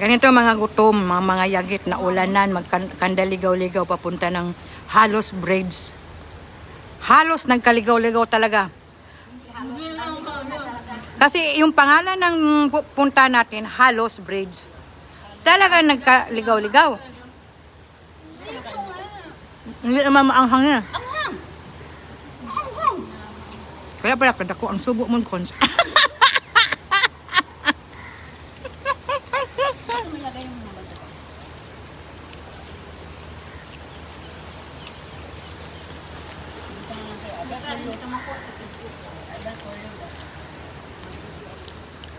Ganito mga gutom, mga mga yagit na ulanan, magkandaligaw-ligaw papunta ng Halos Braids. Halos nagkaligaw-ligaw talaga. Kasi yung pangalan ng pu- punta natin, Halos Braids. Talaga nagkaligaw-ligaw. Hindi naman maanghang na. Kaya pala kada ko ang subo mong cons.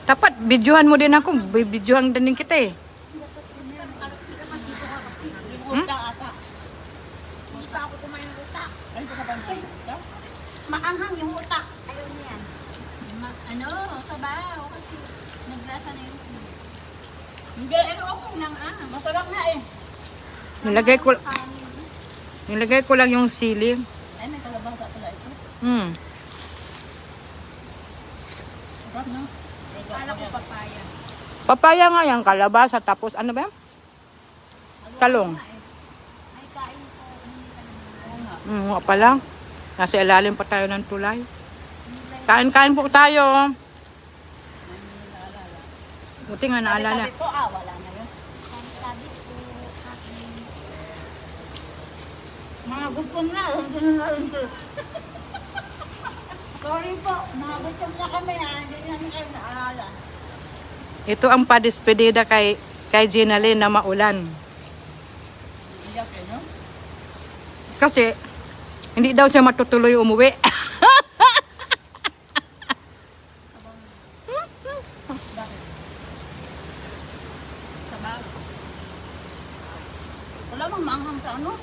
Dapat videohan mo din ako. Videohan din kita eh. Hmm? Maanghang yung utak. Ayaw niyan. Ano, sabaw. Kasi naglasa na yung Hindi. Pero okay lang ah. Masarap nga eh. Nilagay ko, nilagay ko lang yung sili. Ay, may kalabasa pala ito. Hmm. Papaya. Papaya nga yan, kalabasa, tapos ano ba yan? Talong. Hmm, nga pala. Nasa ilalim pa tayo ng tulay. Kain-kain po tayo. Buti nga naalala. Sabi wala na yun. Sabi aking Mga gusto na. Sorry po, mga gusto na kami ah. Hindi namin kayo naalala. Ito ang padispedida kay kay Ginalyn na maulan. Iyak eh, no? Kasi hindi daw siya matutuloy umuwi. Wala mang maanghang sa ano?